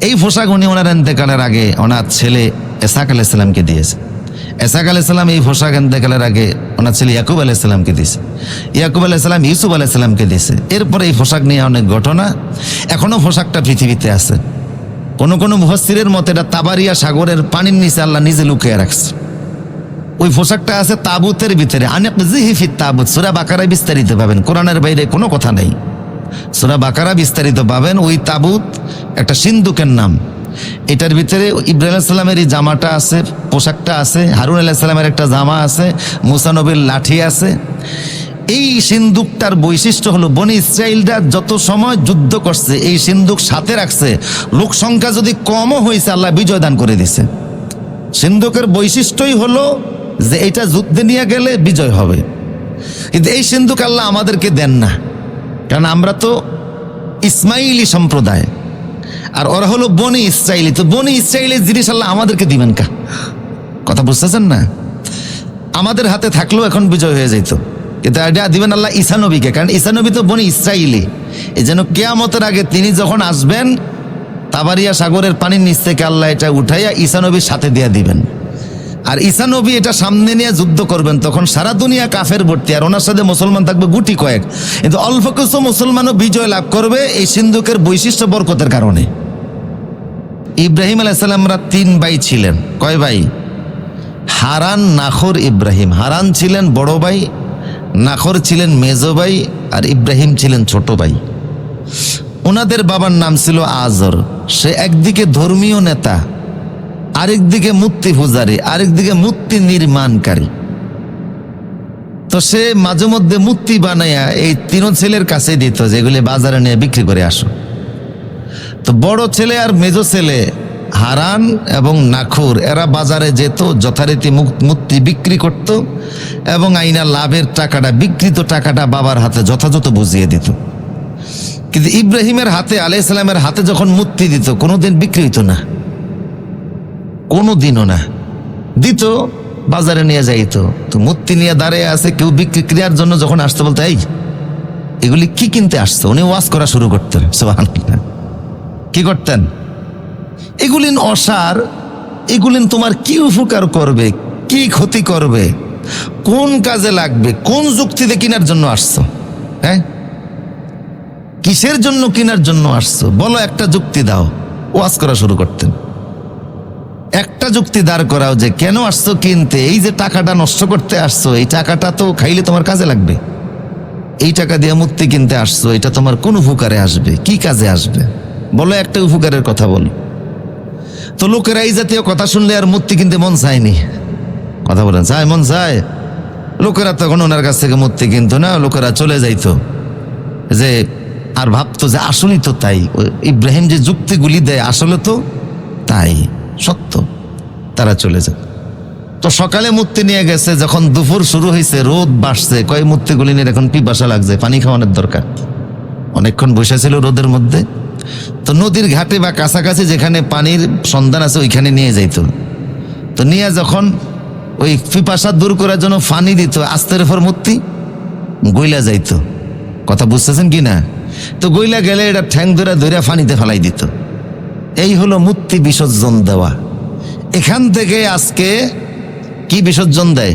এই পোশাক উনি ওনার এন্তেকালের আগে ওনার ছেলে এসাক আলাইসাল্লামকে দিয়েছে। এসাক আলাইসাল্লাম এই পোশাক এন্তেকালের আগে ওনার ছেলে ইয়াকুব আলাইসাল্লামকে দিয়েছে। ইয়াকুব আলাইসাল্লাম ইউসুফ আলাইসাল্লামকে দিয়েছে। এরপরে এই পোশাক নিয়ে অনেক ঘটনা। এখনও পোশাকটা পৃথিবীতে আছে। কোনো কোনো মুহসিরের মতে এটা তাবারিয়া সাগরের পানির নিচে আল্লাহ নিজে লুকিয়ে রাখছে। ওই পোশাকটা আছে তাবুতের ভিতরে। অনেক জিহিফিত তাবুত। সুরা বাকারায় বিস্তারিত পাবেন। কোরআনের বাইরে কোনো কথা নেই। সুরা বাকারা বিস্তারিত পাবেন, ওই তাবুত, একটা সিন্ধুকের নাম। এটার ভিতরে ইব্রাহিম আলাইসাল্লামের এই জামাটা আছে, পোশাকটা আছে, হারুন আলাইসাল্লামের একটা জামা আছে মুসানবীর লাঠি আছে। এই সিন্ধুকটার বৈশিষ্ট্য হলো, বনি ইসরায়েলরা যত সময় যুদ্ধ করছে, এই সিন্ধুক সাথে রাখছে, লোক সংখ্যা যদি কমও হয়েছে, আল্লাহ বিজয় দান করে দিছে সিন্ধুকের বৈশিষ্ট্যই হলো যে এটা যুদ্ধে নিয়ে গেলে বিজয় হবে। কিন্তু এই সিন্ধুক আল্লাহ আমাদেরকে দেন না। কারণ আমরা তো ইসমাইলি সম্প্রদায়। আর ওরা হলো বনি ইসরায়েলি তো বনি ইসরায়েলের জিনিস আল্লাহ আমাদেরকে দিবেন কা? কথা বুঝতেছেন না? আমাদের হাতে থাকলেও এখন বিজয় হয়ে যেত কিন্তু এটা দিবেন আল্লাহ ঈসানবীকে কারণ ঈসানবী তো বনি ইসরায়েলি এই যেন কেয়ামতের আগে তিনি যখন আসবেন, তাবারিয়া সাগরের পানির নিচ থেকে আল্লাহ এটা উঠাইয়া ঈসানবীর সাথে দিয়ে দিবেন। আর ঈসানবী এটা সামনে নিয়ে যুদ্ধ করবেন, তখন সারা দুনিয়া কাফের ভর্তি, আর ওনার সাথে মুসলমান থাকবে গুটি কয়েক। কিন্তু অল্প কিছু মুসলমানও বিজয় লাভ করবে এই সিন্ধুকের বৈশিষ্ট্য বরকতের কারণে। ইব্রাহিম আলাইসাল্লামরা তিন ভাই ছিলেন। কয় ভাই? হারান নাখর ইব্রাহিম। হারান ছিলেন বড় ভাই, নাখর ছিলেন মেজো ভাই, আর ইব্রাহিম ছিলেন ছোট ভাই। ওনাদের বাবার নাম ছিল আজর। সে একদিকে ধর্মীয় নেতা আরেকদিকে মূর্তি পূজারী আরেকদিকে মূর্তি নির্মাণকারী। তো সে মাঝে মধ্যে মূর্তি বানাইয়া এই তিন ছেলের কাছে দিত, যেগুলি বাজারে নিয়ে বিক্রি করে আসো। তো বড় ছেলে আর মেজো ছেলে, হারান এবং নাখুর, এরা বাজারে যেত, যথারীতি মূর্তি বিক্রি করত এবং আইনা লাভের টাকাটা বিকৃত টাকাটা বাবার হাতে যথাযথ বুঝিয়ে দিত। কিন্তু ইব্রাহিমের হাতে আলাইসালামের হাতে যখন মূর্তি দিত, কোনোদিন বিক্রি হইতো না। কোনো দিনও না। দিত, বাজারে নিয়ে যাইত। তো মূর্তি নিয়ে দাঁড়িয়ে আছে, কেউ বিক্রি ক্রিয়ার জন্য যখন আসতে বলতে, এই, এগুলি কি কিনতে আসতো উনি ওয়াজ করা শুরু করতেন, সুবহানাল্লাহ। কি করতেন? এগুলিন অসার এগুলিন তোমার কি উপকার করবে? কি ক্ষতি করবে? কোন কাজে লাগবে? কোন যুক্তিতে কেনার জন্য আসছো? হ্যাঁ? কিসের জন্য কেনার জন্য আসছো? বলো একটা যুক্তি দাও। ওয়াজ করা শুরু করতেন। একটা যুক্তি দাঁড় করাও যে, কেন আসছো কিনতে? এই যে টাকাটা নষ্ট করতে আসছো, এই টাকাটা তো খাইলে তোমার কাজে লাগবে। এই টাকা দিয়ে মূর্তি কিনতে আসছো, এটা তোমার কোন উপকারে আসবে? কি কাজে আসবে? বলো একটা উপকারের কথা বলো। তো লোকেরা এই জাতীয় কথা শুনলে আর মূর্তি কিনতে মন চায়নি। কথা বলেন, চায়, মন চায়? লোকেরা তখন ওনার কাছ থেকে মূর্তি কিনতো না, লোকেরা চলে যাইতো। যে, আর ভাবতো যে আসলেই তো তাই। ইব্রাহিম যে যুক্তিগুলি দেয়, আসলে তো তাই। সত্য, তারা চলে যায় তো সকালে মূর্তি নিয়ে গেছে, যখন দুপুর শুরু হয়েছে রোদ বাসছে কয় মূর্তিগুলি নিয়ে এখন পিপাসা লাগছে, পানি খাওয়ানোর দরকার? অনেকক্ষণ বসেছিল রোদের মধ্যে। তো নদীর ঘাটে বা কাছাকাছি যেখানে পানির সন্ধান আছে, ওইখানে নিয়ে যাইত। তো নিয়ে যখন ওই পিপাসা দূর করার জন্য ফানি দিত, আস্তের উপর মূর্তি গইলা যাইতো। কথা বুঝতেছেন কি না? তো গইলা গেলে এটা ঠ্যাং ধরে ধরে ফানিতে ফেলাই দিত। এই হলো মূর্তি বিসর্জন দেওয়া। এখান থেকে আজকে কি বিসর্জন দেয়?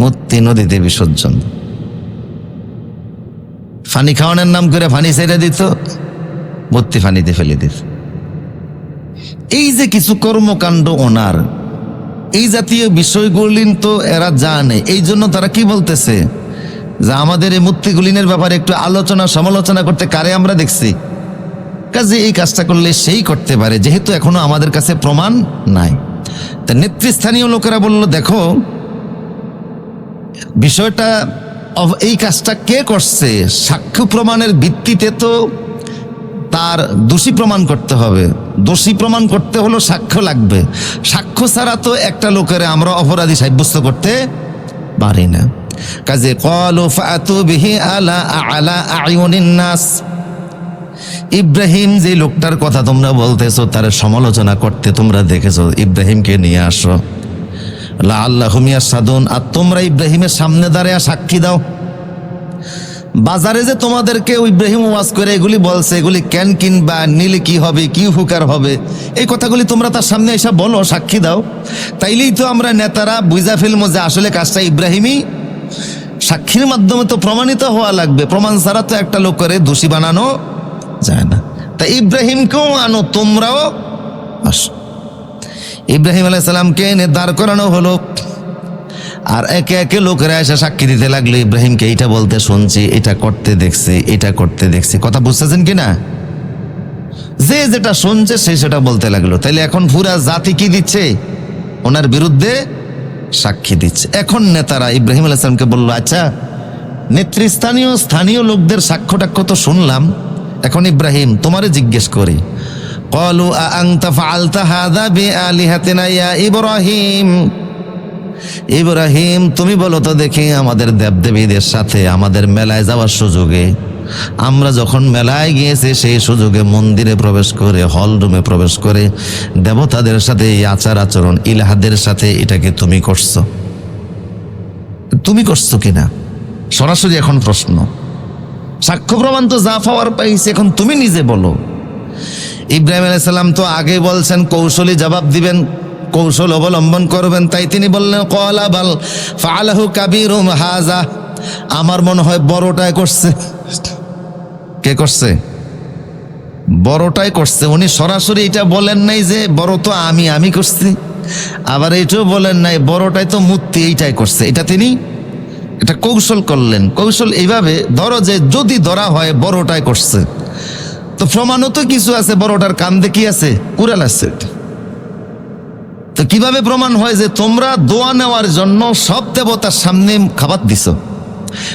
মূর্তি নদীতে বিসর্জন। ফানি খাওয়ানোর নাম করে ফানি ছেড়ে দিত মূর্তি ফানিতে ফেলে দিত। এই যে কিছু কর্মকাণ্ড ওনার এই জাতীয় বিষয়গুলি তো এরা জানে, এই জন্য তারা কি বলতেছে? যে আমাদের এই মূর্তিগুলিনের ব্যাপারে একটু আলোচনা, সমালোচনা করতে কারে আমরা দেখছি? কাজে এই কাজটা করলে সেই করতে পারে, যেহেতু এখনও আমাদের কাছে প্রমাণ নাই। তা নেতৃস্থানীয় লোকেরা বলল, দেখো, বিষয়টা এই কাজটা কে করছে? সাক্ষ্য প্রমাণের ভিত্তিতে তো তার দোষী প্রমাণ করতে হবে। দোষী প্রমাণ করতে হলো সাক্ষ্য লাগবে। সাক্ষ্য ছাড়া তো একটা লোকের আমরা অপরাধী সাব্যস্ত করতে পারি না। কাজে কল ফাতু বিহি আলা আলা আয়ুনিন নাস। ইব্রাহিম যে লোকটার কথা তোমরা বলতেছো, তার সমালোচনা করতে তোমরা দেখেছ, ইব্রাহিমকে নিয়ে আসো। আল্লাহ হুমিয়া সাদুন আর তোমরা ইব্রাহিমের সামনে দাঁড়ায় সাক্ষী দাও। বাজারে যে তোমাদেরকে ইব্রাহিম ওয়াজ করে, এগুলি বলছে, এগুলি কেন কিনবা নিলে কি হবে, কি উপকার হবে, এই কথাগুলি তোমরা তার সামনে এসে বলো, সাক্ষী দাও। তাইলেই তো আমরা নেতারা বুঝা ফেলব যে আসলে কাজটা ইব্রাহিমই। সাক্ষীর মাধ্যমে তো প্রমাণিত হওয়া লাগবে, প্রমাণ ছাড়া তো একটা লোক করে দোষী বানানো যায় না। তা ইব্রাহিমকেও আনো, তোমরাও আসো। ইব্রাহিম আলাইসাল্লামকে এনে দাঁড় করানো হলো। আর একে একে লোকেরা এসে সাক্ষী দিতে লাগল, ইব্রাহিমকে এটা বলতে শুনছি, এটা করতে দেখছি, এটা করতে দেখছি। কথা বুঝতেছেন কি না? যে যেটা শুনছে, সে সেটা বলতে লাগল। তাইলে এখন পুরা জাতি কি দিচ্ছে? ওনার বিরুদ্ধে সাক্ষী দিচ্ছে। এখন নেতারা ইব্রাহিম আলাইসালামকে বলল আচ্ছা নেতৃস্থানীয়, স্থানীয় লোকদের সাক্ষ্য টাক্ষ্য তো শুনলাম এখন ইব্রাহিম, তোমারে জিজ্ঞেস করি। কলু আংতা ইব্রাহিম? ইব্রাহিম, তুমি বলো তো দেখি আমাদের দেবদেবীদের সাথে আমাদের মেলায় যাওয়ার সুযোগে। আমরা যখন মেলায় গিয়েছি, সেই সুযোগে মন্দিরে প্রবেশ করে, হল রুমে প্রবেশ করে দেবতাদের সাথে, এই আচার আচরণ, ইলাহাদের সাথে এটাকে তুমি করছ? তুমি করছ কিনা? সরাসরি এখন প্রশ্ন। সাক্ষ্য প্রমাণ তো যা পাওয়ার পাইছে, এখন তুমি নিজে বলো। ইব্রাহিম আলাইসাল্লাম তো আগে বলছেন, কৌশলী জবাব দিবেন, কৌশল অবলম্বন করবেন। তাই তিনি বললেন কলা বাল ফালাহু কাবিরুম হাজা আমার মনে হয় বড়টাই করছে। কে করছে? বড়টাই করছে। উনি সরাসরি এটা বলেন নাই যে, বড় তো আমি আমি করছি। আবার এটাও বলেন নাই, বড়টাই তো মূর্তি, এইটাই করছে। এটা তিনি এটা কৌশল করলেন। কৌশল এইভাবে ধরো যে যদি ধরা হয়, বড়টাই করছে। তো প্রমাণও তো কিছু আছে, বড়টার কান্দে কি আছে? কুড়াল আছে তো কীভাবে প্রমাণ হয় যে তোমরা দোয়া নেওয়ার জন্য সব দেবতার সামনে খাবার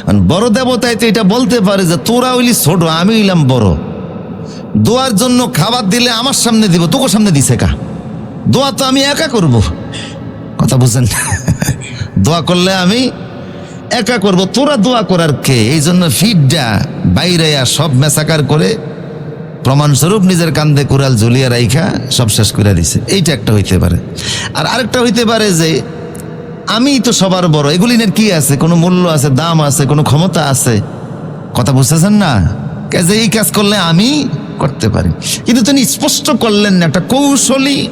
আর বড় দেবতায় তো এটা বলতে পারে যে, তোরা হইলি ছোট, আমি হইলাম বড়। দোয়ার জন্য খাবার দিলে আমার সামনে দিব, তোকে সামনে দিছে কা? দোয়া তো আমি একা করব। কথা বুঝছেন দোয়া করলে আমি একা করব, তোরা দোয়া করার কে? এই জন্য ফিডটা বাইরে সব মেসাকার করে প্রমাণস্বরূপ নিজের কান্দে কুড়াল ঝুলিয়ে রাইখা সব শেষ করে দিছে। এইটা একটা হইতে পারে। আর আরেকটা হইতে পারে যে আমি তো সবার বড় এগুলি কি আছে? কোনো মূল্য আছে, দাম আছে, কোনো ক্ষমতা আছে? কথা বুঝতেছেন না? যে এই কাজ করলে আমি করতে পারি। কিন্তু তিনি স্পষ্ট করলেন না, একটা কৌশলী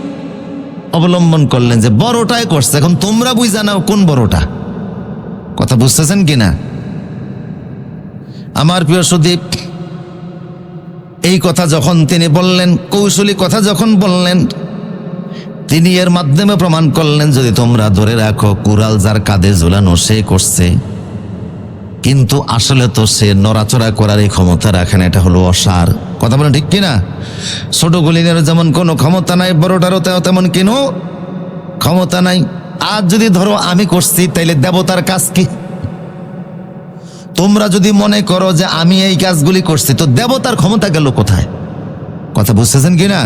অবলম্বন করলেন যে, বড়টাই করছে। এখন তোমরা বুঝা নাও কোন বড়টা। কথা বুঝতেছেন কিনা? আমার প্রিয় সুদীপ, এই কথা যখন তিনি বললেন, কৌশলী কথা যখন বললেন, তিনি এর মাধ্যমে প্রমাণ করলেন, যদি তোমরা ধরে রাখো কুরাল যার কাঁধে ঝুলানো সে করছে, কিন্তু আসলে তো সে নড়াচড়া করার এই ক্ষমতা রাখেন এটা হলো অসার। কথা বলেন ঠিক কিনা? ছোট গলিনের যেমন কোনো ক্ষমতা নাই, বড়টারও তেমন কিনো ক্ষমতা নাই? আজ যদি ধরো আমি করছি, তাইলে দেবতার কাজ কি? তোমরা যদি মনে করো যে আমি এই কাজগুলি করছি, তো দেবতার ক্ষমতা গেল কোথায়? কথা বুঝতেছেন কি না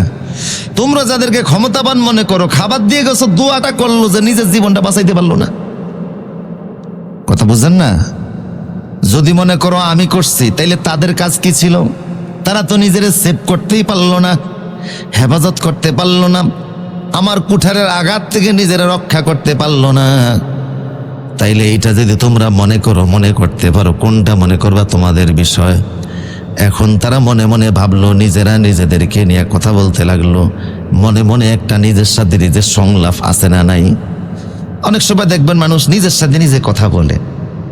তোমরা যাদেরকে ক্ষমতাবান মনে করো, খাবার দিয়ে গেছো, দোয়াটা করল যে নিজের জীবনটা বাঁচাইতে পারল না। কথা বুঝছেন না? যদি মনে করো আমি করছি, তাইলে তাদের কাজ কি ছিল? তারা তো নিজের সেভ করতেই পারল না, হেফাজত করতে পারল না। আমার কুঠারের আঘাত থেকে নিজেরা রক্ষা করতে পারল না। তাইলে এইটা যদি তোমরা মনে করো, মনে করতে পারো, কোনটা মনে করবা তোমাদের বিষয়? এখন তারা মনে মনে ভাবলো, নিজেরা নিজেদেরকে নিয়ে কথা বলতে লাগল। মনে মনে একটা নিজের সাথে নিজের সংলাপ আছে না নাই? অনেক সময় দেখবেন মানুষ নিজের সাথে নিজে কথা বলে।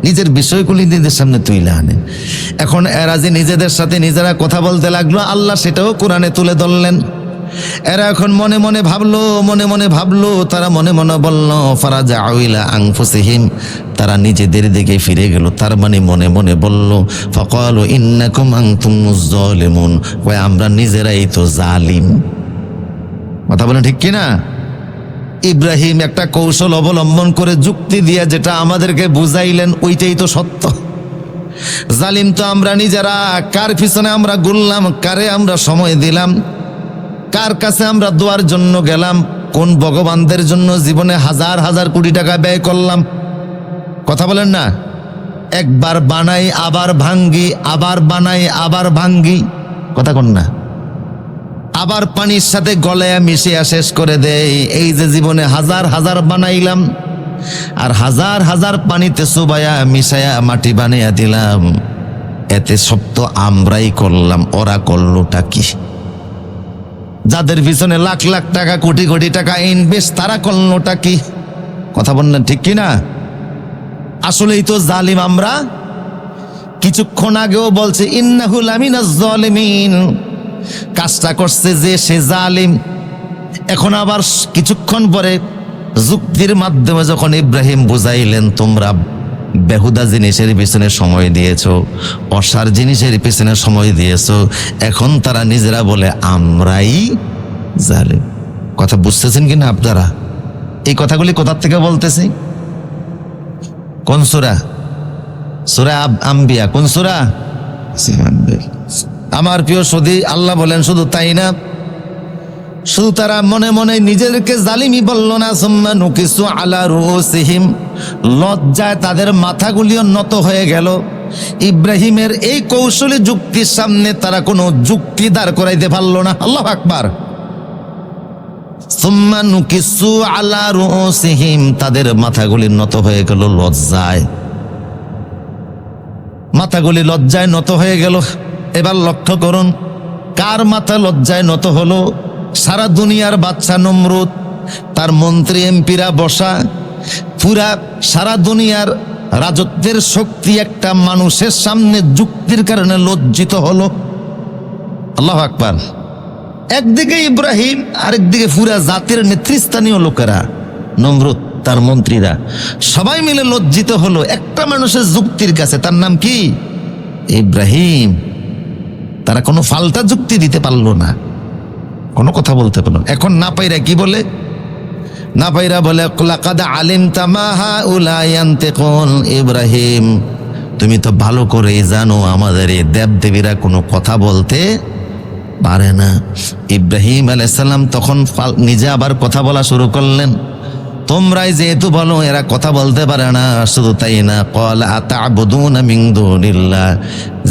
নিজের বিষয়গুলি নিজের সামনে তুলে আনে এখন এরা যে নিজেদের সাথে নিজেরা কথা বলতে লাগল, আল্লাহ সেটাও কোরআনে তুলে ধরলেন। এরা এখন মনে মনে ভাবলো, মনে মনে ভাবলো, তারা মনে মনে বলল, ফারাজা আউইলা আংফুসিহিম তারা নিজেদের দিকে ফিরে গেল, তার মানে মনে মনে বলল, ফকাল ইন্নাকুম আনতুম জালিমুন কয়, আমরা নিজেরাই তো জালিম। কথা বলেন ঠিক কিনা? ইব্রাহিম একটা কৌশল অবলম্বন করে যুক্তি দিয়ে যেটা আমাদেরকে বুঝাইলেন, ওইটাই তো সত্য। জালিম তো আমরা নিজেরা, কার পিছনে আমরা গুললাম কারে আমরা সময় দিলাম? কার কাছে আমরা দোয়ার জন্য গেলাম? কোন ভগবানদের জন্য জীবনে হাজার হাজার কোটি টাকা ব্যয় করলাম? কথা বলেন না। একবার বানাই, আবার ভাঙ্গি, আবার বানাই, আবার ভাঙ্গি। কথা কন না। আবার পানির সাথে গলায় মিশিয়ে শেষ করে দেয় এই যে জীবনে হাজার হাজার বানাইলাম, আর হাজার হাজার পানিতে চুবায়া, মিশায়া মাটি বানাইয়া দিলাম। এতে সব তো আমরাই করলাম। ওরা করলোটা কি? যাদের পিছনে লাখ লাখ টাকা, কোটি কোটি টাকা ইনভেস্ট তারা করলোটা কি? কথা বললেন ঠিক কি না? আসলেই তো জালিম আমরা। কিছুক্ষণ আগেও বলছে ইন্নাহুল আমিনা জলিমিন কাজটা করছে যে সে জালিম। এখন আবার কিছুক্ষণ পরে যুক্তির মাধ্যমে যখন ইব্রাহিম বুঝাইলেন, তোমরা বেহুদা জিনিসের পিছনে সময় দিয়েছ, অসার জিনিসের পিছনে সময় দিয়েছ, এখন তারা নিজেরা বলে, আমরাই জালে কথা বুঝতেছেন কিনা আপনারা? এই কথাগুলি কোথার থেকে বলতেছি? কোন সুরা? সুরা আম্বিয়া। কোন সুরা? আমার প্রিয় সদি আল্লাহ বলেন, শুধু তাই না শুধু তারা মনে মনে নিজেদেরকে জালিমি বলল না, সুম্মা নুকিসু আলা রুসিহিম লজ্জায় তাদের মাথাগুলিও নত হয়ে গেল। ইব্রাহিমের এই কৌশলী যুক্তির সামনে তারা কোনো যুক্তি দাঁড় করাইতে পারল না। আল্লাহ আকবার। সুম্মা নুকিসু আলা রুসিহিম তাদের মাথাগুলি নত হয়ে গেল লজ্জায়। মাথাগুলি লজ্জায় নত হয়ে গেল। এবার লক্ষ্য করুন, কার মাথা লজ্জায় নত হলো? সারা দুনিয়ার বাচ্চা নমরুদ, তার মন্ত্রী এমপিরা বসা, পুরা সারা দুনিয়ার রাজত্বের শক্তি একটা মানুষের সামনে যুক্তির কারণে লজ্জিত হলো। আল্লাহ আকবার। একদিকে ইব্রাহিম, আরেকদিকে পুরা জাতির নেতৃস্থানীয় লোকেরা, নমরুদ, তার মন্ত্রীরা। সবাই মিলে লজ্জিত হলো একটা মানুষের যুক্তির কাছে। তার নাম কি? ইব্রাহিম। তারা কোনো ফালতা যুক্তি দিতে পারল না। কোনো কথা বলতে পারল এখন না পাইরা কি বলে? না পাইরা বলে আলিম তামাহা উলায়ান্তে ইব্রাহিম। তুমি তো ভালো করে জানো, আমাদের এই দেবদেবীরা কোনো কথা বলতে পারে না। ইব্রাহিম আলাইসাল্লাম তখন নিজে আবার কথা বলা শুরু করলেন। তোমরাই যেহেতু বলো, এরা কথা বলতে পারে না, শুধু তাই না। কল আতা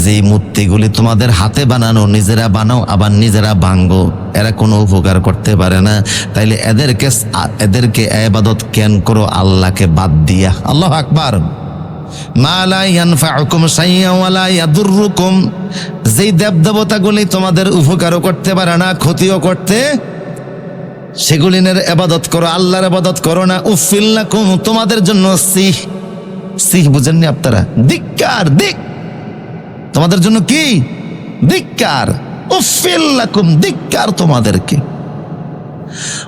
যে মূর্তিগুলি তোমাদের হাতে বানানো, নিজেরা বানাও, আবার নিজেরা ভাঙ্গো এরা কোনো উপকার করতে পারে না। তাইলে এদেরকে এদেরকে এবাদত কেন করো? আল্লাহকে বাদ দিয়া। আল্লাহ আকবার। যেই দেবদেবতাগুলি তোমাদের উপকারও করতে পারে না, ক্ষতিও করতে সেগুলিনের এবাদত করো, আল্লাহর এবাদত করো না। উফিল্লাকুম তোমাদের জন্য সিহ। সিহ বুঝেননি আপনারা? ধিক্কার দিক তোমাদের জন্য কি? ধিক্কার। উফিল্লাকুম ধিক্কার তোমাদেরকে।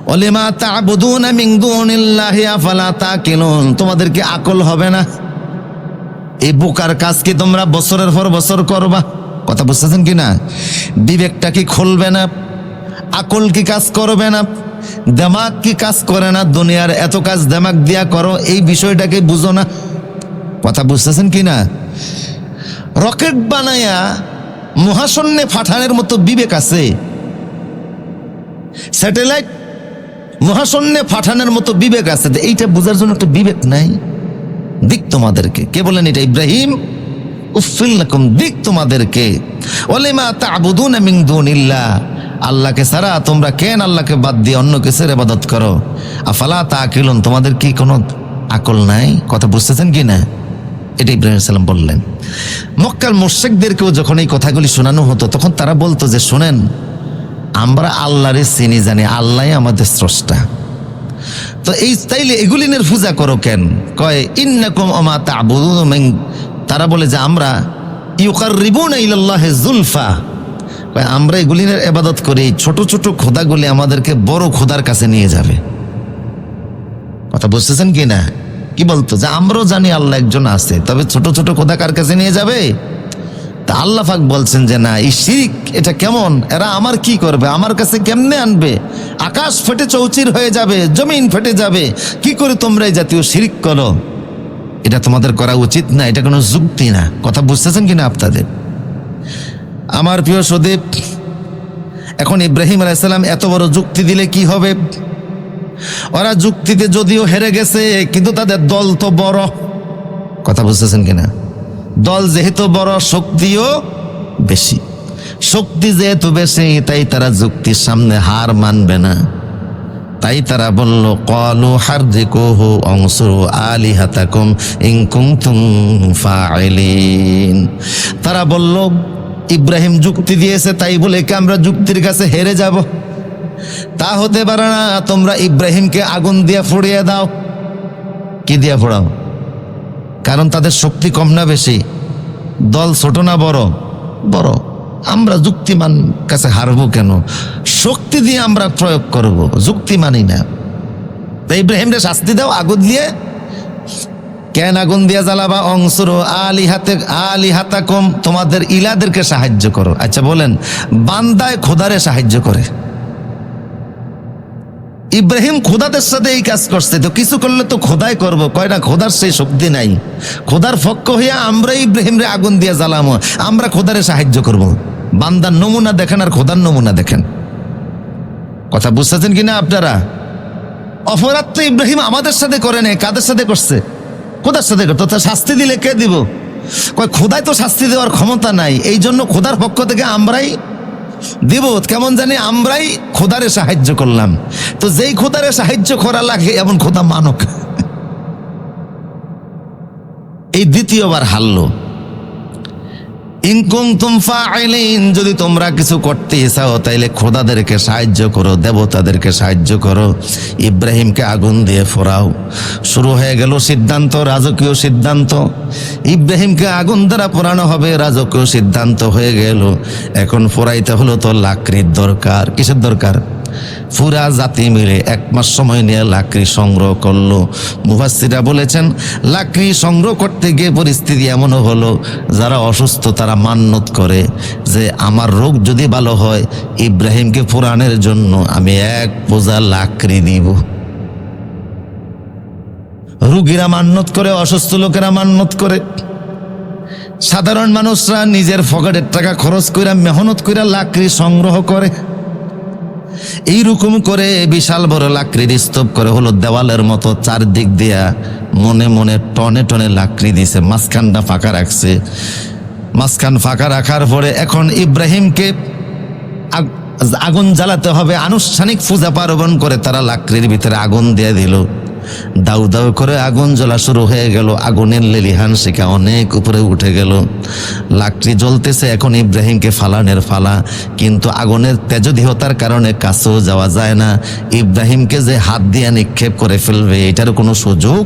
ওলিমা তা'বুদুনা মিন দুনিল্লাহি, আফালা তাকিলুন। তোমাদের কি আকল হবে না। এই বোকার কাজ কি তোমরা বছরের পর বছর করবা? কথা বুঝতেছেন কি না বিবেকটা কি খুলবে না? আকল কি কাজ করবে না? দেমাগ কি কাজ করে না দুনিয়ার এত কাজ দেমাগ দিয়া করো, এই বিষয়টাকে বুঝো না। কথা বুঝতেছেন কি না? রকেট বানায়া মহাশূন্যে ফাঠানের মতো বিবেক আছে। স্যাটেলাইট মহাশূন্যে ফাঠানের মতো বিবেক আছে। তো এইটা বোঝার জন্য একটা বিবেক নাই। দিক তোমাদেরকে। কে বলেন এটা? ইব্রাহিম? উফিল্লাকুম দিক তোমাদেরকে। ওলেমা তাবুদুন মিন দুনিল্লাহ। আল্লাহকে সারা তোমরা কেন আল্লাহকে বাদ দিয়ে অন্য কিছুর ইবাদত করো? আফালা তাকিলুন, তোমাদের কি কোনো আকল নাই? কথা বুঝতেছেন কি না? এটা ইব্রাহিম সাল্লাম বললেন। মক্কাল মোর্শেকদেরকেও যখন এই কথাগুলি শোনানো হতো, তখন তারা বলতো যে, শোনেন, আমরা আল্লাহরে চিনি, জানি আল্লাহ আমাদের স্রষ্টা। তো এই তাইলে এগুলিনের পূজা করো কেন? কয়, ইন্নাকুম আমা তা'বুদুন তারা বলে যে, আমরা ইউকাররিবুনা রিবুন যুলফা কয় আমরা এগুলিনের ইবাদত করি, ছোট ছোট খোদাগুলি আমাদেরকে বড় খোদার কাছে নিয়ে যাবে। কথা বুঝতেছেন কি না? কি বলতো? যে আমরাও জানি আল্লাহ একজন আছে, তবে ছোট ছোট খোদা কার কাছে নিয়ে যাবে? তা আল্লাহ পাক বলছেন যে, না, এই শিরিক, এটা কেমন? এরা আমার কি করবে? আমার কাছে কেমনে আনবে? আকাশ ফেটে চৌচির হয়ে যাবে, জমিন ফেটে যাবে। কি করে তোমরা এই জাতীয় শিরিক করো? এটা তোমাদের করা উচিত না, এটা কোনো যুক্তি না। কথা বুঝতেছেন কিনা আপনাদের? আমার প্রিয় সদীপ, এখন ইব্রাহিম আলাইসাল্লাম এত বড় যুক্তি দিলে কি হবে? ওরা যুক্তিতে যদিও হেরে গেছে, কিন্তু তাদের দল তো বড়। কথা বুঝতেছেন কিনা? দল যেহেতু বড়, শক্তিও বেশি। শক্তি যেহেতু বেশি, তাই তারা যুক্তির সামনে হার মানবে না। তাই তারা বলল কলু হারদিকুহু অংসুরু আলিহাতাকুম ইন কুনতুম ফাইলিন তারা বলল ইব্রাহিম যুক্তি দিয়েছে, তাই বলে কি আমরা যুক্তির কাছে হেরে যাব। তা হতে পারে না, তোমরা ইব্রাহিমকে আগুন দিয়ে ফুড়িয়ে দাও। কি দিয়ে ফোড়াও? কারণ তাদের শক্তি কম না বেশি। দল ছোট না বড়? বড়। আমরা যুক্তিমান কাছে হারবো কেন? শক্তি দিয়ে আমরা প্রয়োগ করব, যুক্তি মানি না। ইব্রাহিমরে শাস্তি দাও, আগুন দিয়ে কেন আগুন দিয়ে জ্বালাবা? অংশুর আলি হাতে, আলি হাতা কম তোমাদের ইলাদেরকে সাহায্য করো। আচ্ছা বলেন, বান্দায় খোদারে সাহায্য করে। ইব্রাহিম খোদাদের সাথে এই কাজ করছে। তো কিছু করলে তো খোদাই করব। কয় না খোদার সেই শক্তি নাই। খোদার পক্ষ হইয়া আমরা ইব্রাহিম রে আগুন দিয়ে জ্বালামো। আমরা খোদারে সাহায্য করব। বান্দার নমুনা দেখেন আর খোদার নমুনা দেখেন। কথা বুঝতেছেন কিনা আপনারা? অপরাধ তো ইব্রাহিম আমাদের সাথে করে নেই, কাদের সাথে করছে? খোদার সাথে করতো তো শাস্তি দিলে কে দিব? কয় খোদাই তো শাস্তি দেওয়ার ক্ষমতা নাই, এই জন্য খোদার পক্ষ থেকে আমরাই দিব। কেমন জানি আমরাই খোদারে সাহায্য করলাম। তো যেই খোদারে সাহায্য করা লাগে, এমন খোদা মানক। এই দ্বিতীয়বার হারলো। ইনকুম তুমফা আইলিন যদি তোমরা কিছু করতে চাও, তাইলে খোদাদেরকে সাহায্য করো, দেবতাদেরকে সাহায্য করো, ইব্রাহিমকে আগুন দিয়ে ফোরাও। শুরু হয়ে গেল সিদ্ধান্ত, রাজকীয় সিদ্ধান্ত। ইব্রাহিমকে আগুন দ্বারা পোড়ানো হবে, রাজকীয় সিদ্ধান্ত হয়ে গেল। এখন ফোরাইতে হলো তো লাকড়ির দরকার। কিসের দরকার? পুরা জাতি মিলে এক মাস সময় নিয়ে লাকড়ি সংগ্রহ করল। মুফাসিরা বলেছেন, লাকড়ি সংগ্রহ করতে গিয়ে পরিস্থিতি এমনও হলো, যারা অসুস্থ তারা মান্যত করে যে, আমার রোগ যদি ভালো হয়, ইব্রাহিমকে পুরাণের জন্য আমি এক বোঝা লাকড়ি দিব রুগীরা মান্যত করে, অসুস্থ লোকেরা মান্যত করে। সাধারণ মানুষরা নিজের ফকেটের টাকা খরচ করে মেহনত করে লাকড়ি সংগ্রহ করে। এইরকম করে বিশাল বড় লাকড়ির স্তূপ করে হলো দেওয়ালের মতো চারদিক দিয়া মনে মনে টনে টনে লাকড়ি দিছে, মাঝখানটা ফাঁকা রাখছে। মাঝখান ফাঁকা রাখার পরে এখন ইব্রাহিমকে আগুন জ্বালাতে হবে, আনুষ্ঠানিক পূজা পার্বণ করে তারা লাকড়ির ভিতরে আগুন দিয়ে দিল। দাউ দাউ করে আগুন জ্বলা শুরু হয়ে গেল। আগুনের লেলিহান শিখা অনেক উপরে উঠে গেল। লাকড়ি জ্বলতেছে এখন ইব্রাহিমকে ফালানের ফালা। কিন্তু আগুনের তেজদিহতার কারণে কাছেও যাওয়া যায় না। ইব্রাহিমকে যে হাত দিয়ে নিক্ষেপ করে ফেলবে, এটার কোনো সুযোগ?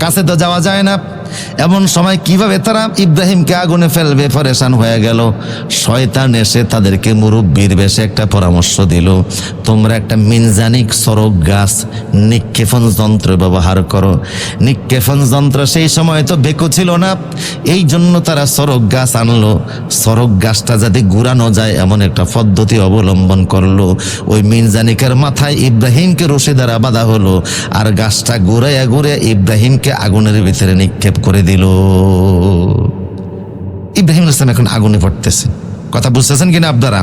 কাছে তো যাওয়া যায় না। এমন সময় কীভাবে তারা ইব্রাহিমকে আগুনে ফেলবে পরেশান হয়ে গেল। শয়তান এসে তাদেরকে মুরব্বীর বেশে একটা পরামর্শ দিল, তোমরা একটা মিনজানিক সড়ক গাছ, নিক্ষেপণ যন্ত্র ব্যবহার করো। নিক্ষেপণ যন্ত্র সেই সময় তো বেকু ছিল না, এই জন্য তারা সড়ক গাছ আনলো। সড়ক গাছটা যাতে ঘুরানো যায় এমন একটা পদ্ধতি অবলম্বন করল। ওই মিনজানিকের মাথায় ইব্রাহিমকে রশি দ্বারা বাঁধা হলো, আর গাছটা ঘুরাইয়া ঘুরে ইব্রাহিমকে আগুনের ভিতরে নিক্ষেপ করে দিল। ইব্রাহিম ইসলাম এখন আগুনে পড়তেছে। কথা বুঝতেছেন কিনা আপনারা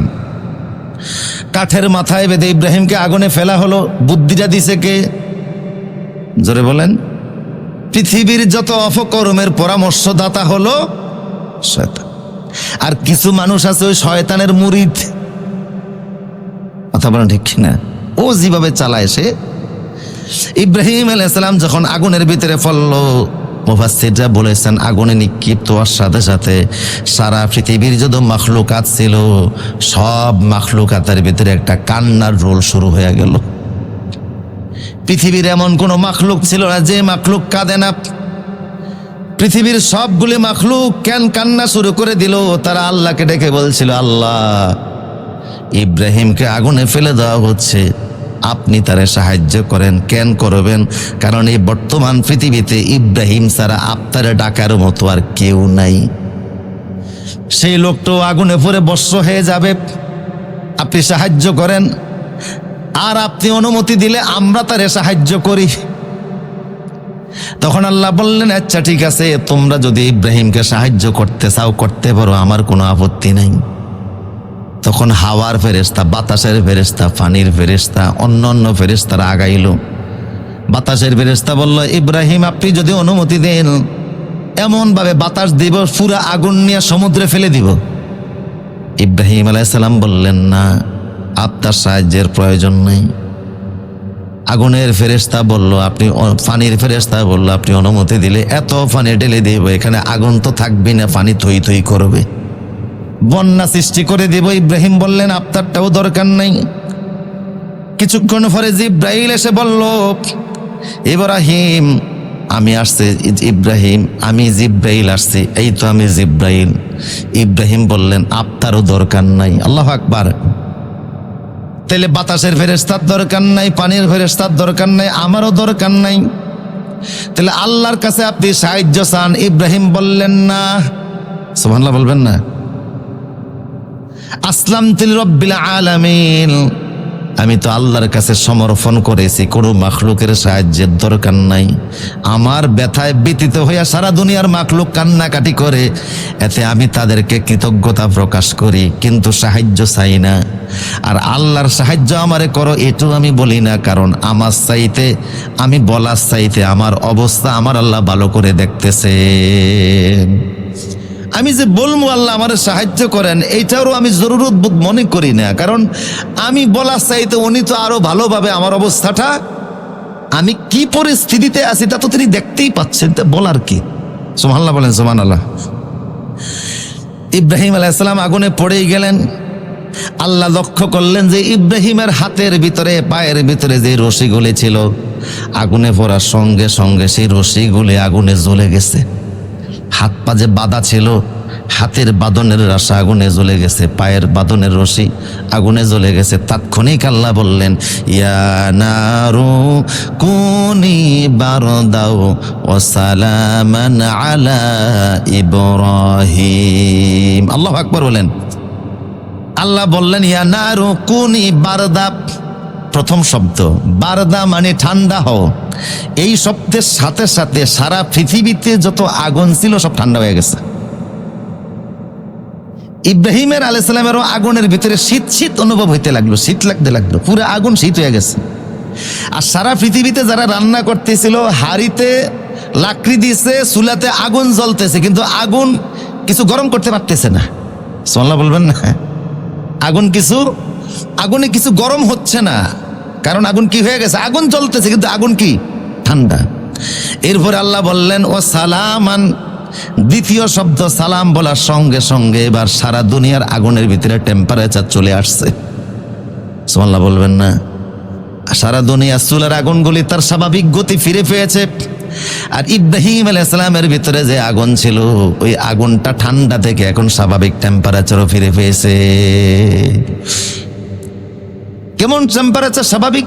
কাঠের মাথায় বেঁধে ইব্রাহিমকে আগুনে ফেলা হলো। বুদ্ধিটা দিছে কে? জোরে বলেন। পৃথিবীর যত অপকর্মের পরামর্শদাতা হলো শয়তান। আর কিছু মানুষ আছে ওই শয়তানের মুরিদ। কথা বলেন ঠিক না ও যেভাবে চালায় সে। ইব্রাহিম আলাইসালাম যখন আগুনের ভিতরে ফলল মুফাসিররা বলেছেন, আগুনে নিক্ষিপ্ত হওয়ার সাথে সাথে সারা পৃথিবীর যত মাখলুকাত ছিল, সব মাখলুকাতের ভিতরে একটা কান্নার রোল শুরু হয়ে গেল। পৃথিবীর এমন কোনো মাখলুক ছিল না যে মাখলুক কাঁদে না। পৃথিবীর সবগুলি মাখলুক কেন কান্না শুরু করে দিল, তারা আল্লাহকে ডেকে বলছিল, আল্লাহ, ইব্রাহিমকে আগুনে ফেলে দেওয়া হচ্ছে। আপনি তারে সাহায্য করেন, কেন করবেন? কারণ এই বর্তমান পৃথিবীতে ইব্রাহিম ছাড়া আপনারে ডাকার মতো আর কেউ নাই। সেই লোকটাও আগুনে পড়ে বর্ষ হয়ে যাবে। আপনি সাহায্য করেন, আর আপনি অনুমতি দিলে আমরা তারে সাহায্য করি। তখন আল্লাহ বললেন আচ্ছা ঠিক আছে, তোমরা যদি ইব্রাহিমকে সাহায্য করতে চাও, করতে পারো, আমার কোনো আপত্তি নেই। তখন হাওয়ার ফেরেস্তা বাতাসের ফেরেস্তা পানির ফেরেস্তা অন্য অন্য ফেরেস্তারা আগাইল। বাতাসের ফেরেস্তা বলল, ইব্রাহিম, আপনি যদি অনুমতি দেন, এমনভাবে বাতাস দিব, পুরা আগুন নিয়ে সমুদ্রে ফেলে দিব। ইব্রাহিম আলাইসাল্লাম বললেন, না, আপনার সাহায্যের প্রয়োজন নেই। আগুনের ফেরেস্তা বলল, আপনি পানির ফেরেস্তা বলল, আপনি অনুমতি দিলে এত পানি ঢেলে দিব, এখানে আগুন তো থাকবে না, পানি থই থই করবে। বন্যা সৃষ্টি করে দেব। ইব্রাহিম বললেন আপনারটাও দরকার নাই। কিছুক্ষণ পরে জিব্রাইল এসে বলল, ইব্রাহিম, আমি আসছে, ইব্রাহিম, আমি জিব্রাইল আসছি। এই তো আমি জিব্রাইল। ইব্রাহিম বললেন আপনারও দরকার নাই। আল্লাহ আকবার। তাহলে বাতাসের ফেরেস্তার দরকার নাই, পানির ফেরেস্তার দরকার নাই, আমারও দরকার নাই। তাহলে আল্লাহর কাছে আপনি সাহায্য চান। ইব্রাহিম বললেন, না। সুবহানাল্লাহ, বলবেন না? আসলাম তিল রব্বিল আলামিন। আমি তো আল্লাহর কাছে সমর্পণ করেছি, কোনো মাখলুকের সাহায্যের দরকার নাই। আমার ব্যথায় ব্যতীত হইয়া সারা দুনিয়ার মাখলুক কান্নাকাটি করে, এতে আমি তাদেরকে কৃতজ্ঞতা প্রকাশ করি, কিন্তু সাহায্য চাই না। আর আল্লাহর সাহায্য আমারে করো এটু আমি বলি না, কারণ আমার চাইতে, আমি বলার চাইতে আমার অবস্থা আমার আল্লাহ ভালো করে দেখতেছে। আমি যে বলব, আল্লাহ আমার সাহায্য করেন, এইটারও আমি জরুরত মনে করি না। কারণ আমি বলার চাইতে উনি তো আরও ভালোভাবে আমার অবস্থাটা, আমি কি পরিস্থিতিতে আছি তা তো তিনি দেখতেই পাচ্ছেন, তা বলার কি? সোমাল্লাহ বলেন সোমান আল্লাহ ইব্রাহিম আলাইসালাম আগুনে পড়েই গেলেন। আল্লাহ লক্ষ্য করলেন যে ইব্রাহিমের হাতের ভিতরে, পায়ের ভিতরে যে রশিগুলি ছিল, আগুনে পড়ার সঙ্গে সঙ্গে সেই রশিগুলি আগুনে জ্বলে গেছে। হাত পা যে বাঁধা ছিল, হাতের বাদনের রাশা আগুনে জ্বলে গেছে, পায়ের বাদনের রশি আগুনে জ্বলে গেছে। তাৎক্ষণিক আল্লাহ বললেন ইয়ানারু কুনি বারদাও ও সালামান আলা ইব্রাহিম। আল্লাহ আকবর বলেন। আল্লাহ বললেন ইয়ানারু কুনি বারদা প্রথম শব্দ। বারদা মানে ঠান্ডা হও। এই শব্দের সাথে সাথে সারা পৃথিবীতে যত আগুন ছিল সব ঠান্ডা হয়ে গেছে। ইব্রাহিমের আলাইসালামেরও আগুনের ভিতরে শীত শীত অনুভব হইতে লাগল, শীত লাগতে লাগল, পুরো আগুন শীত হয়ে গেছে। আর সারা পৃথিবীতে যারা রান্না করতেছিল, হাড়িতে লাকড়ি দিয়েছে চুলাতে আগুন জ্বলতেছে, কিন্তু আগুন কিছু গরম করতে পারতেছে না। সোল্লা বলবেন না? আগুন কিছু, আগুনে কিছু গরম হচ্ছে না। কারণ আগুন কি হয়ে গেছে? আগুন চলতেছে কিন্তু আগুন কি? ঠান্ডা। এরপর আল্লাহ বললেন, ও সালামান। দ্বিতীয় শব্দ সালাম বলার সঙ্গে সঙ্গে এবার সারা দুনিয়ার আগুনের ভিতরে টেম্পারেচার চলে আসছে। সোমাল্লাহ বলবেন না। সারা দুনিয়া চুলার আগুনগুলি তার স্বাভাবিক গতি ফিরে পেয়েছে। আর ইব্রাহিম আলাইসালামের ভিতরে যে আগুন ছিল, ওই আগুনটা ঠান্ডা থেকে এখন স্বাভাবিক টেম্পারেচারও ফিরে পেয়েছে। কেমন টেম্পারেচার স্বাভাবিক?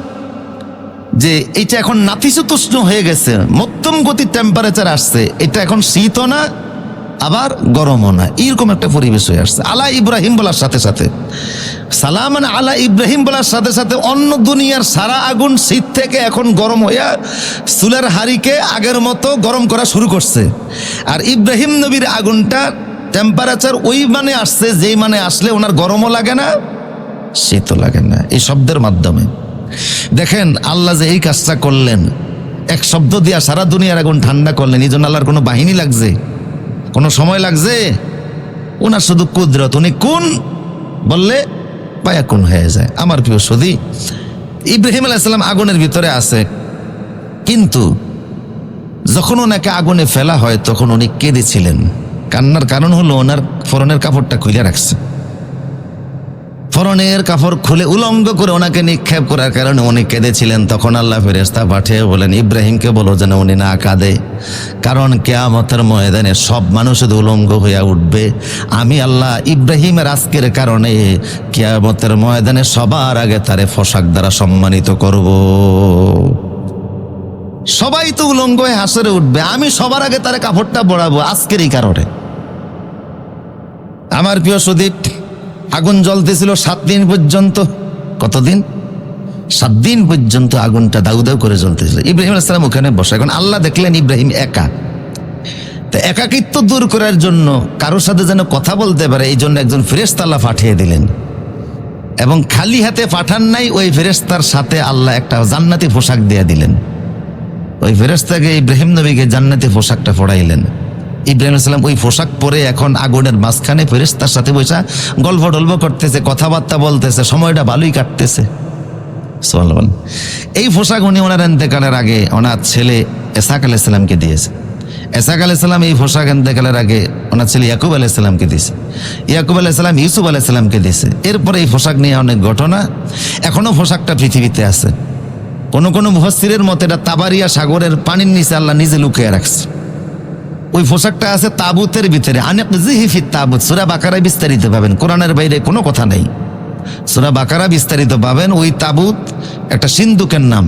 যে এটা এখন নাতিশীতোষ্ণ হয়ে গেছে, মধ্যম গতির টেম্পারেচার আসছে, এটা এখন শীতও না, আবার গরমও না। এইরকম একটা পরিবেশ হয়ে আসছে। আলা ইব্রাহিম বলার সাথে সাথে, সালামান আলা ইব্রাহিম বলার সাথে সাথে অন্য দুনিয়ার সারা আগুন শীত থেকে এখন গরম হইয়া চুলার হাড়িকে আগের মতো গরম করা শুরু করছে। আর ইব্রাহিম নবীর আগুনটা টেম্পারেচার ওই মানে আসছে, যেই মানে আসলে ওনার গরমও লাগে না শীতও লাগে না। এই শব্দের মাধ্যমে। দেখেন, আল্লাহ যে এই কাজটা করলেন, এক শব্দ দিয়া সারা দুনিয়ার আগুন ঠান্ডা করলেন, এই জন্য আল্লাহর কোনো বাহিনী লাগছে? কোনো সময় লাগছে? ওনার শুধু কুদরত। উনি কোন? বললে, পায়া কোন হয়ে যায়। আমার প্রিয় সদি ইব্রাহিম আলাইসাল্লাম আগুনের ভিতরে আছে। কিন্তু যখন ওনাকে আগুনে ফেলা হয়, তখন উনি কেঁদেছিলেন। কান্নার কারণ হলো ওনার ফরনের কাপড়টা খুলে রাখছে। ফরনের কাপড় খুলে উলঙ্গ করে ওনাকে নিক্ষেপ করার কারণে উনি কেঁদেছিলেন। তখন আল্লাহ ফেরেস্তা পাঠিয়ে বলেন, ইব্রাহিমকে বলো যেন উনি না কাঁদে। কারণ কেয়ামতের ময়দানে সব মানুষ উলঙ্গ হইয়া উঠবে। আমি আল্লাহ ইব্রাহিমের আজকের কারণে কেয়ামতের ময়দানে সবার আগে তারে পোশাক দ্বারা সম্মানিত করব। সবাই তো উলঙ্গ হয়ে হাসরে উঠবে। আমি সবার আগে তারে কাপড়টা বড়াবো আজকের এই কারণে। আমার প্রিয় সুদীপ আগুন জ্বলতেছিল সাত দিন পর্যন্ত। কতদিন? সাত দিন পর্যন্ত আগুনটা দাউ দাউ করে জ্বলতেছিল। ইব্রাহিম আসসালাম ওখানে বসে। এখন আল্লাহ দেখলেন ইব্রাহিম একা। তা একাকিত্ব দূর করার জন্য কারোর সাথে যেন কথা বলতে পারে, এই জন্য একজন ফেরেস্তাল্লাহ পাঠিয়ে দিলেন। এবং খালি হাতে পাঠান নাই, ওই ফেরেস্তার সাথে আল্লাহ একটা জান্নাতি পোশাক দিয়ে দিলেন। ওই ফেরেস্তাকে ইব্রাহিম নবীকে জান্নাতি পোশাকটা পড়াইলেন ইব্রাহিম সালাম ওই পোশাক পরে এখন আগুনের মাঝখানে ফেরেস্তার সাথে বসা গল্প টল্প করতেছে, কথাবার্তা বলতেছে, সময়টা ভালোই কাটতেছে। এই পোশাক উনি ওনার এন্তেকালের আগে ওনার ছেলে এসাক আলাইসাল্লামকে দিয়েছে। এসাক আলাইসাল্লাম এই পোশাক এন্তেকালের আগে ওনার ছেলে ইয়াকুব আলাইসাল্লামকে দিয়েছে। ইয়াকুব আলাইসাল্লাম ইউসুফ আলাইসাল্লামকে দিয়েছে। এরপরে এই পোশাক নিয়ে অনেক ঘটনা। এখনও পোশাকটা পৃথিবীতে আছে। কোনো কোনো মুহসিরের মতে এটা তাবারিয়া সাগরের পানির নিচে আল্লাহ নিজে লুকিয়ে রাখছে। ওই পোশাকটা আছে তাবুতের ভিতরে। আনেক জিহিফিত তাবুত, সুরা বাকারায় বিস্তারিত পাবেন। কোরআনের বাইরে কোনো কথা নেই। সুরা বাকারা বিস্তারিত পাবেন ওই তাবুত, একটা সিন্ধুকের নাম।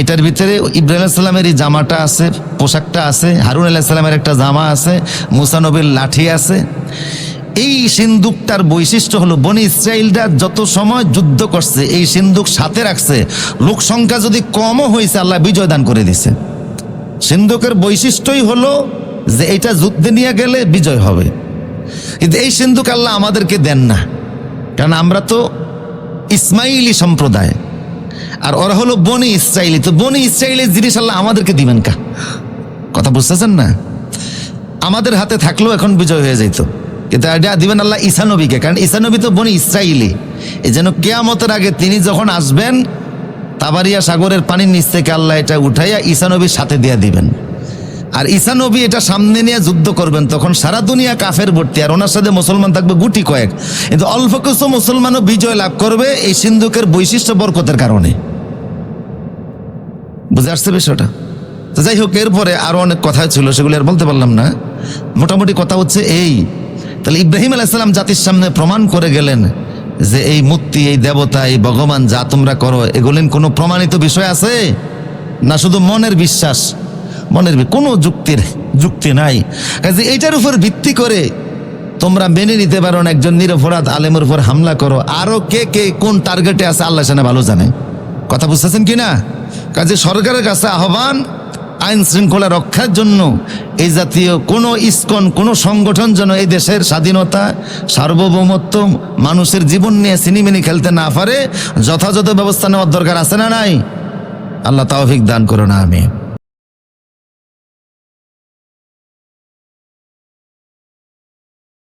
এটার ভিতরে ইব্রাহিম আলাইসাল্লামের এই জামাটা আছে, পোশাকটা আছে, হারুন আলাইসাল্লামের একটা জামা আছে মুসানবীর লাঠি আছে। এই সিন্ধুকটার বৈশিষ্ট্য হলো, বনি ইসরায়েলরা যত সময় যুদ্ধ করছে, এই সিন্ধুক সাথে রাখছে, লোক সংখ্যা যদি কমও হয়েছে, আল্লাহ বিজয় দান করে দিছে সিন্ধুকের বৈশিষ্ট্যই হলো যে এটা যুদ্ধে নিয়ে গেলে বিজয় হবে। কিন্তু এই সিন্ধুক আল্লাহ আমাদেরকে দেন না। কারণ আমরা তো ইসমাইলি সম্প্রদায়। আর ওরা হলো বনি ইসরায়েলি তো বনি ইসরায়েলের জিনিস আল্লাহ আমাদেরকে দিবেন কা? কথা বুঝতেছেন না? আমাদের হাতে থাকলেও এখন বিজয় হয়ে যেত কিন্তু এটা দিবেন আল্লাহ ঈসানবীকে কারণ ঈসানবী তো বনি ইসরায়েলি এই যেন কেয়ামতের আগে তিনি যখন আসবেন, তাবারিয়া সাগরের পানির নিচ থেকে আল্লাহ এটা উঠাইয়া ঈসানবীর সাথে দিয়ে দিবেন। আর ঈসানবী এটা সামনে নিয়ে যুদ্ধ করবেন, তখন সারা দুনিয়া কাফের ভর্তি, আর ওনার সাথে মুসলমান থাকবে গুটি কয়েক। কিন্তু অল্প কিছু মুসলমানও বিজয় লাভ করবে এই সিন্ধুকের বৈশিষ্ট্য বরকতের কারণে। বুঝে আসছে বিষয়টা? তো যাই হোক, এরপরে আরও অনেক কথা ছিল, সেগুলি আর বলতে পারলাম না। মোটামুটি কথা হচ্ছে এই, তাহলে ইব্রাহিম আলাইসাল্লাম জাতির সামনে প্রমাণ করে গেলেন যে এই মূর্তি, এই দেবতা, এই ভগবান যা তোমরা করো এগুলিন কোনো প্রমাণিত বিষয় আছে? না শুধু মনের বিশ্বাস? মনের কোনো যুক্তির যুক্তি নাই। কাজে এইটার উপর ভিত্তি করে তোমরা মেনে নিতে পারো না, একজন নিরপরাধ আলেমের উপর হামলা করো। আরও কে কে কোন টার্গেটে আছে, আল্লাহ সেনা ভালো জানে। কথা বুঝতেছেন কি না কাজে সরকারের কাছে আহ্বান, আইন শৃঙ্খলা রক্ষার জন্য এই জাতীয় কোনো ইস্কন, কোনো সংগঠন যেন এই দেশের স্বাধীনতা, সার্বভৌমত্ব, মানুষের জীবন নিয়ে সিনিমিনি খেলতে না পারে, যথাযথ ব্যবস্থা নেওয়ার দরকার আছে না নাই? আল্লাহ তাওফিক দান করো না আমি